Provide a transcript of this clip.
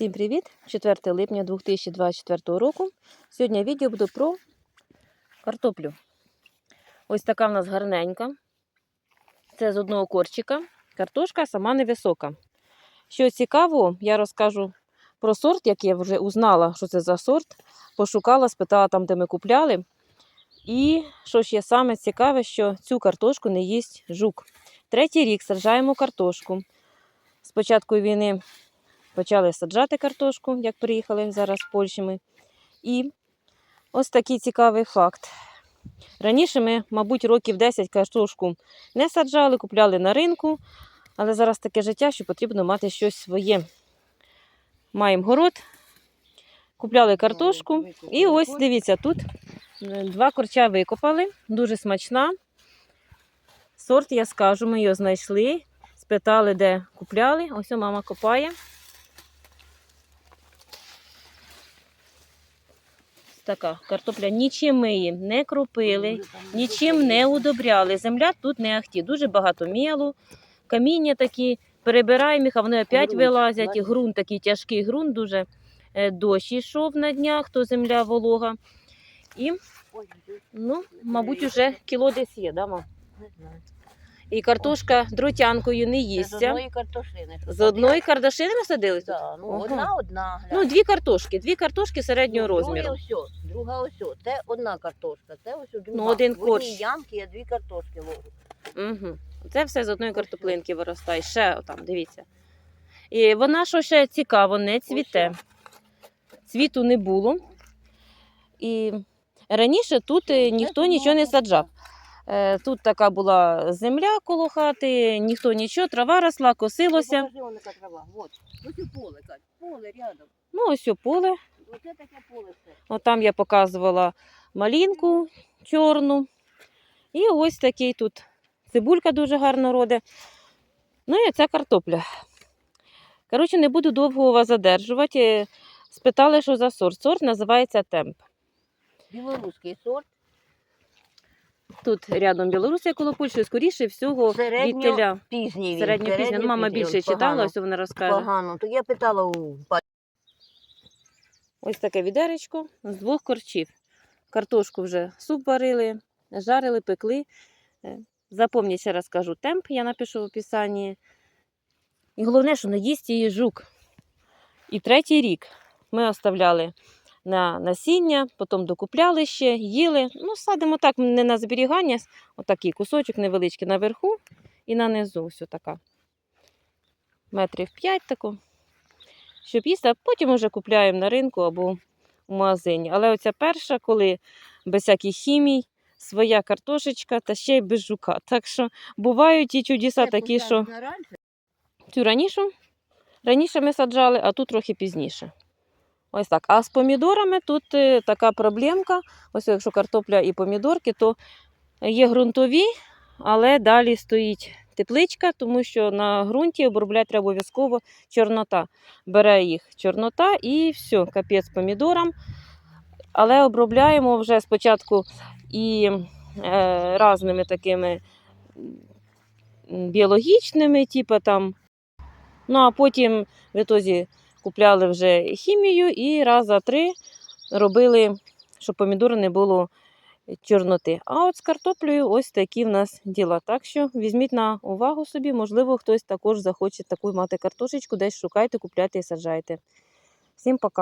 Всім привіт! 4 липня 2024 року. Сьогодні відео буде про картоплю. Ось така в нас гарненька. Це з одного корчика. Картошка сама невисока. Що цікаво, я розкажу про сорт, як я вже узнала, що це за сорт. Пошукала, спитала там, де ми купляли. І що ж є саме цікаве, що цю картошку не їсть жук. Третій рік саджаємо картошку. З початку війни почали саджати картошку, як приїхали зараз з Польщі ми. І ось такий цікавий факт. Раніше ми, мабуть, років 10 картошку не саджали, купляли на ринку, але зараз таке життя, що потрібно мати щось своє. Маємо город, купляли картошку. І ось дивіться, тут е, два корча викопали, дуже смачна. Сорт, я скажу, ми його знайшли. Спитали, де купляли. Ось мама копає. Така картопля нічим ми її не кропили, нічим не удобряли. Земля тут не ахті. Дуже багато мілу, каміння такі, перебираємо їх, а вони опять вилазять. бачиш? Грунт такий тяжкий ґрунт, дуже е, дощ йшов на днях, то земля волога. І, ну, мабуть, уже кіло десь є, да, мам? І картошка дротянкою не З одної картошини. З одної садили. кардашини ми садили? тут? Да, ну, Ага. одна одна. Ну, дві картошки, дві картошки середнього розміру. Друга ось, друга ось. Це одна картошка, це ось друга. Ну, один В одній ямки є дві картошки. Вову. Угу. Це все з одної картоплинки виростає. Ще там, дивіться. І вона, що ще цікаво, не цвіте. Цвіту не було. І раніше тут е, ніхто нічого не саджав. Е, Тут така була земля коло хати, ніхто нічого, трава росла, косилося. Покажи, вон яка трава. Вот. Ось поле, Кать. Поле рядом. Ну, ось поле. Оце таке поле все. От там я показувала малінку чорну. І ось такий тут цибулька дуже гарно роде. Ну і ця картопля. Коротше, не буду довго вас задержувати. Спитали, що за сорт. Сорт називається темп. Білоруський сорт. Тут рядом Білорусія коло Польщі, скоріше всього, Середньо відтиля. Пізній він. Середньо пізня. Ну, мама середньопізній. більше читала, погано. ось вона розкаже. Погано. То я питала у пані. Ось таке відеречко з двох корчів. Картошку вже суп варили, жарили, пекли. Е, Запомніть, ще раз кажу, темп, я напишу в описанні. І головне, що не їсть її жук. І третій рік ми оставляли на насіння, потім докупляли ще, їли. Ну, садимо так, не на зберігання, отакий кусочок невеличкий наверху і на низу. Ось така. Метрів 5 таку щоб їсти, а потім вже купляємо на ринку або в магазині. Але оця перша, коли без всяких хімій, своя картошечка та ще й без жука. Так що бувають ті чудеса такі, що цю раніше, раніше ми саджали, а тут трохи пізніше. Ось так. А з помідорами тут е, така проблемка. Ось якщо картопля і помідорки, то є ґрунтові, але далі стоїть тепличка, тому що на ґрунті обробляти треба обов'язково чорнота. Бере їх чорнота і все, капець помідорам. Але обробляємо вже спочатку і е, разними такими біологічними, типу там. Ну а потім в ітозі купляли вже хімію і раз за три робили, щоб помідори не було чорноти. А от з картоплею ось такі в нас діла. Так що візьміть на увагу собі, можливо, хтось також захоче таку мати картошечку, десь шукайте, купляйте і саджайте. Всім пока.